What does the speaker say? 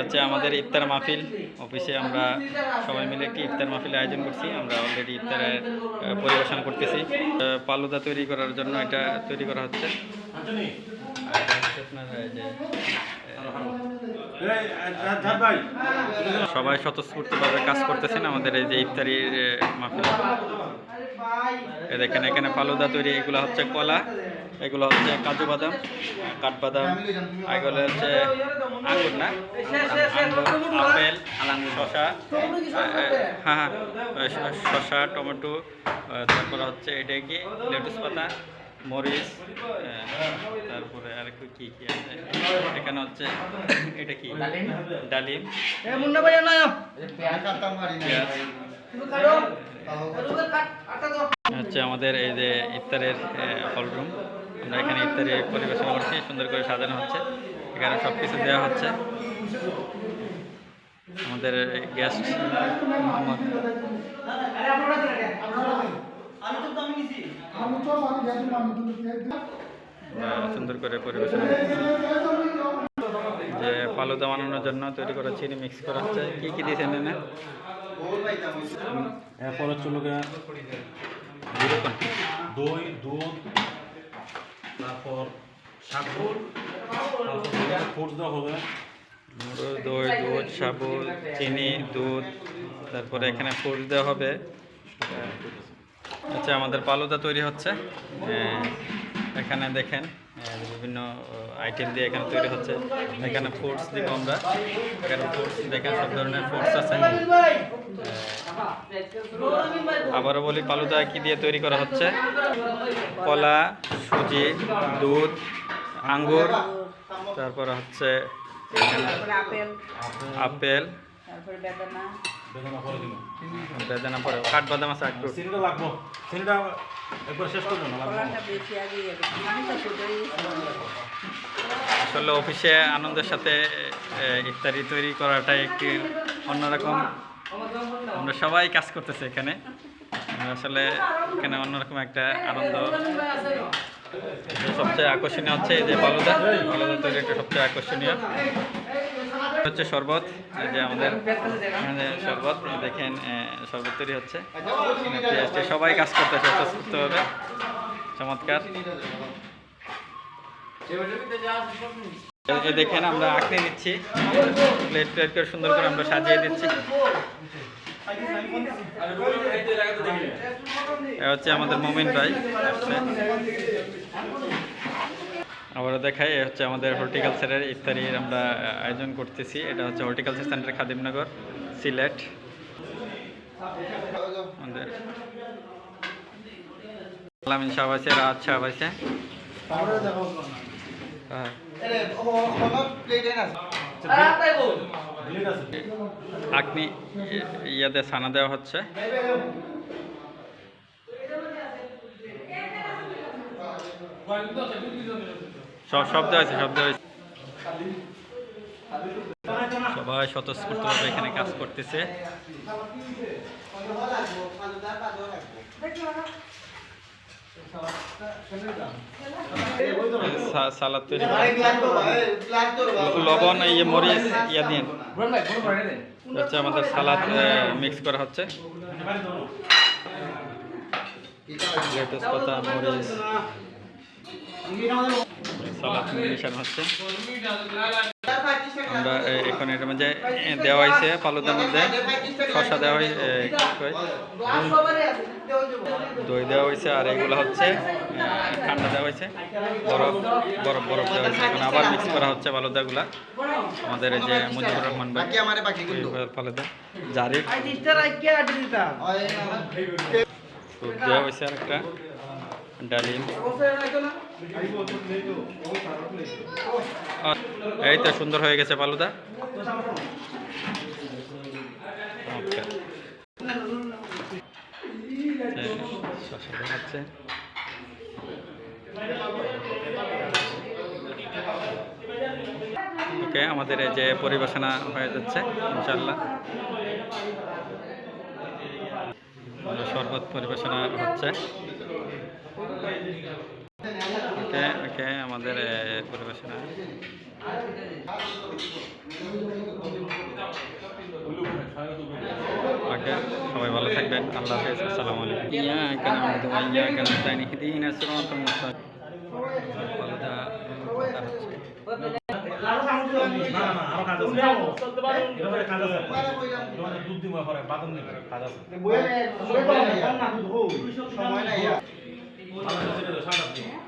হচ্ছে আমাদের ইফতার মাহফিল। অফিসে আমরা সবাই মিলে একটি ইফতার মাহফিল আয়োজন করছি। আমরা অলরেডি ইফতারের পরিবেশন করতেছি। পালুদা তৈরি করার জন্য এটা তৈরি করা হচ্ছে। সবাই স্বতঃস্ফূর্তভাবে কাজ করতেছেন আমাদের এই যে ইফতারির মাহফিল। দেখেন এখানে ফালুদা তৈরি এগুলো হচ্ছে কলা এগুলো হচ্ছে কাজু বাদাম কাঠবাদাম এগুলো হচ্ছে আঙুর না? আঙুর আপেল শশা হ্যাঁ হ্যাঁ শশা টমেটো তারপরে হচ্ছে এটা কি? লেটুস পাতা মরিচ তারপরে আর একটু কি কি আছে? এখানে হচ্ছে এটা কি? ডালিম। পেঁয়াজ হচ্ছে আমাদের এই যে ইফতারের হলরুম। আমরা এখানে ইফতারি পরিবেশন করছি, সুন্দর করে সাজানো হচ্ছে। এখানে সব কিছু দেওয়া হচ্ছে। আমাদের গেস্ট মোহাম্মদ। সুন্দর করে পরিবেশন। যে ফালুদা বানানোর জন্য তৈরি করা চিনি মিক্স করা হচ্ছে। কি কি দিয়েছেন এনে এরপর হচ্ছে লোকে দই দুধ তারপর দেওয়া হবে। মুড়ো দই দুধ সাবু চিনি দুধ তারপরে এখানে ফুল দেওয়া হবে। আচ্ছা আমাদের পালুদা তৈরি হচ্ছে। আহ, এখানে দেখেন। বিভিন্ন আইটেম দিয়ে এখানে তৈরি হচ্ছে। এখানে ফ্রুটস দিব আমরা। এখানে ফ্রুটস দেখেন সব ধরনের ফ্রুটস আছে। আবারও বলি পালুদা কি দিয়ে তৈরি করা হচ্ছে? কলা সুজি দুধ আঙ্গুর তারপরে হচ্ছে আপেল। আপেল। বেদানা। বেদনা করে দিন বেদানা পরে। কাঠবাদাম আছে একবার শেষ আসলে অফিসে আনন্দের সাথে ইফতারি তৈরি করাটা একটি অন্যরকম আমরা সবাই কাজ করতেছে এখানে। আমরা আসলে এখানে অন্যরকম একটা আনন্দ। সবচেয়ে আকর্ষণীয় হচ্ছে এই যে বালুদা বালুদা তৈরি একটা সবচেয়ে আকর্ষণীয়। হচ্ছে শরবত যে আমাদের শরবত দেখেন শরবত তৈরি হচ্ছে। সবাই কাজ করতেছে স্বতঃস্ফূর্তভাবে চমৎকার। যে দেখেন, আমরা আঁকড়ে নিচ্ছি। প্লেট প্লেট করে সুন্দর করে আমরা সাজিয়ে দিচ্ছি। হচ্ছে আমাদের মোমিন ভাই। আবারও দেখাই, এ হচ্ছে আমাদের হর্টিকালচারের ইফতারির আমরা আয়োজন করতেছি। এটা হচ্ছে হর্টিকালচার সেন্টার খাদিমনগর, সিলেট। আমাদের আছে হ্যাঁ। ইয়াতে ছানা দেওয়া হচ্ছে। সব হয়েছে সব দেওয়া হয়েছে। সবাই স্বতঃস্ফূর্তভাবে এখানে কাজ করতেছে। সালাদ তৈরি লবণ ইয়ে মরিচ, ইয়া দিন হচ্ছে আমাদের সালাদ মিক্স করা হচ্ছে। লেটুস পাতা মরিচ সালাদ মিশানো হচ্ছে। আমরা এ- এখন এটার মধ্যে দেওয়া হয়েছে পালুদার মধ্যে। শসা দেওয়া হয়েছে দই। দেওয়া হয়েছে আর এগুলো হচ্ছে ঠান্ডা দেওয়া হয়েছে। বরফ বরফ বরফ দেওয়া হয়েছে। এখন আবার মিক্স করা হচ্ছে ফালুদাগুলা। আমাদের এই যে মুজিবুর রহমান ভাই ফালুদা জারিফ। দেওয়া হয়েছে আর একটা ডালিম। এই তো সুন্দর হয়ে গেছে পালুদা হচ্ছে ওকে, আমাদের এই যে পরিবেশনা হয়ে যাচ্ছে ইনশাল্লাহ শরবত পরিবেশনা হচ্ছে। ওকে ওকে, আমাদের পরিবেশনা ওকে, সবাই ভালো থাকবেন। আল্লাহ হাফেজ, আসসালামু আলাইকুম। ইয়া কেন আমাদের ইয়া কেন তাইনি দিন সময় নাই কাজ আছে এটা মানে দুধ দিব পরে বাদাম